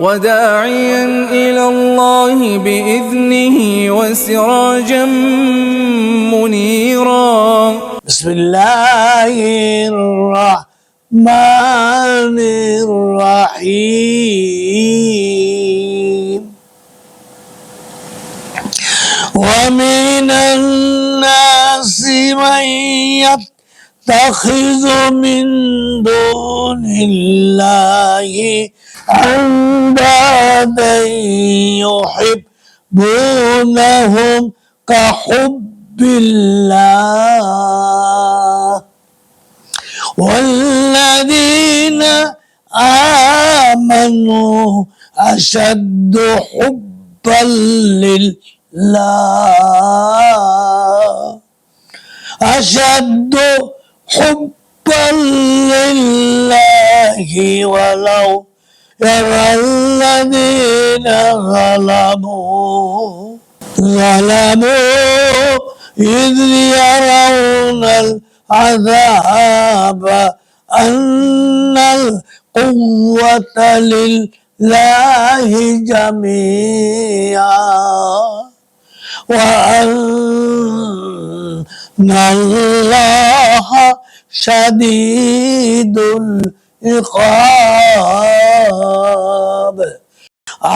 وداعيا إلى الله بإذنه وسراجا منيرا. بسم الله الرحمن الرحيم. ومن الناس من يتخذ من دون الله أندادا يحبونهم كحب الله. والذين آمنوا أشد حبا لله. أشد حبا لله ولو يرى الذين ظلموا ظلموا إذ يرون العذاب أن القوة لله جميعا وأن الله شديد العقاب.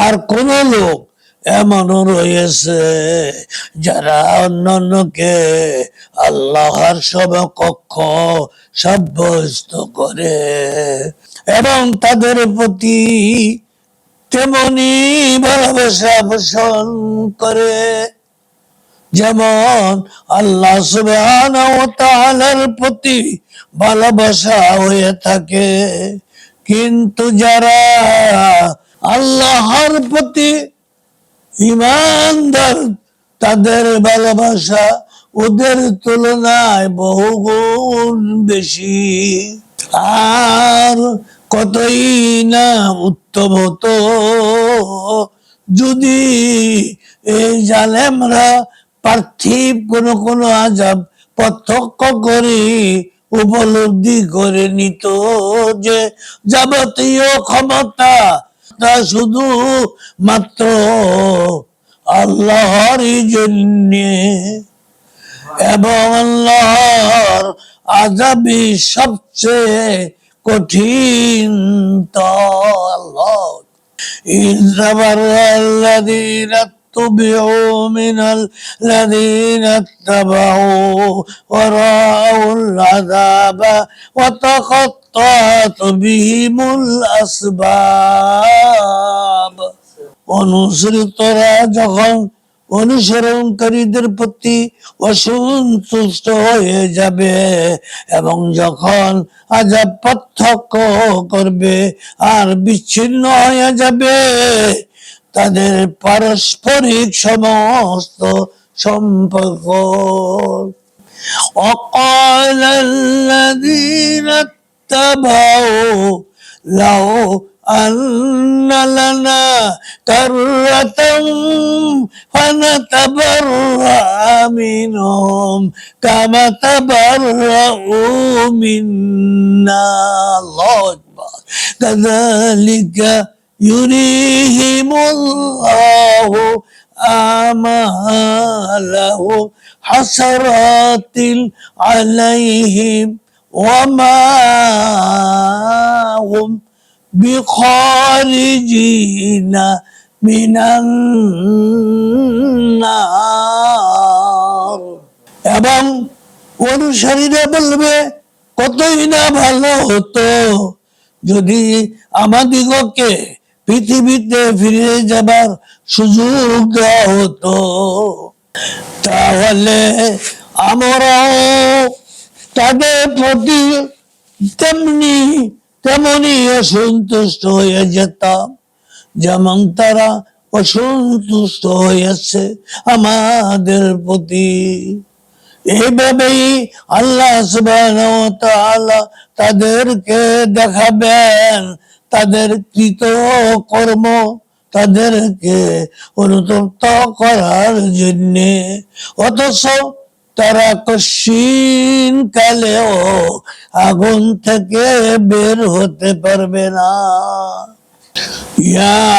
আর কোন লোক এমনও রয়েছে যারা অন্যান্যকে আল্লাহর সমকক্ষ সাব্যস্ত করে এবং তাদের প্রতি তেমনি ভালোবাসা পোষণ করে। যেমন আল্লাহ সুবহানাহু ওয়া তাআলার প্রতি ভালোবাসা হয়ে থাকে। কিন্তু যারা আল্লাহর প্রতি ইমানদার তাদের ভালোবাসা ওদের তুলনায় বহুগুণ বেশি। আর কতই না উত্তম হতো, যদি এই জালেমরা পার্থিব কোন কোন আজাব প্রত্যক্ষ করে উপলব্ধি করে নিত যে যাবতীয় ক্ষমতা তা শুধু মাত্র আল্লাহর জন্যে। এবং আল্লাহর আজাবি সবচেয়ে কঠিন আল্লাহ। ইন্দ্রাবার আল্লাহ الذين اتبعوا من الذين اتبعوا ورأوا العذاب وتقطعت بهم الأسباب অনুসৃতরা যখন অনুসরণকারীদের প্রতি অসন্তুষ্ট হয়ে যাবে এবং যখন আজাব পার্থক্য করবে আর বিচ্ছিন্ন হয়ে যাবে তাদের পারস্পরিক সমস্ত সম্পর্ক وقال الذين اتبعوا لو أن لنا كرة فنتبرأ منهم كما تبرأوا منا الله أكبر كذلك يريهم الله آمالهم حسرات عليهم وما هم بخارجين من النار এবং অনুসারীরা বলবে কতই না ভালো হতো যদি আমাদিগকে পৃথিবীতে ফিরে যাবার সুযোগ হতো। তাহলে আমরাও তাদের প্রতি তেমনি তেমনি অসন্তুষ্ট হয়ে যেতাম। যেমন তারা অসন্তুষ্ট হয়েছে আমাদের প্রতি। এইভাবেই আল্লাহ তাদেরকে দেখাবেন। তাদের কৃত কর্ম তাদেরকে অনুতপ্ত করার জন্যে অথচ তারা কশিন কালেও আগুন থেকে বের হতে পারবে না يا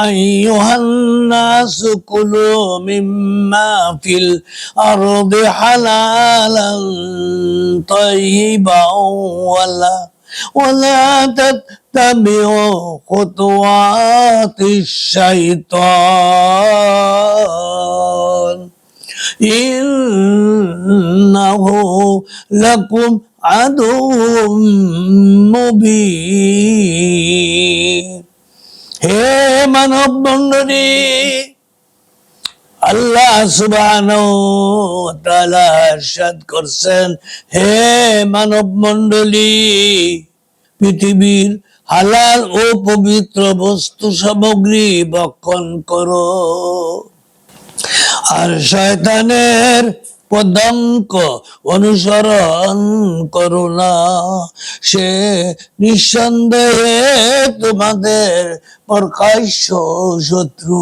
أيها الناس كلوا مما في الأرض حلالا طيبا ولا ولا تتبعوا خطوات الشيطان إنه لكم عدو مبين হে মানব মন্ডলী আল্লাহ ইরশাদ করছেন, হে মানব মন্ডলী পৃথিবীর হালাল ও পবিত্র বস্তু সামগ্রী বক্ষণ করো। আর শয়তানের পদঙ্ক অনুসরণ করো না। সে নিঃসন্দেহে তোমাদের প্রকাশ্য শত্রু।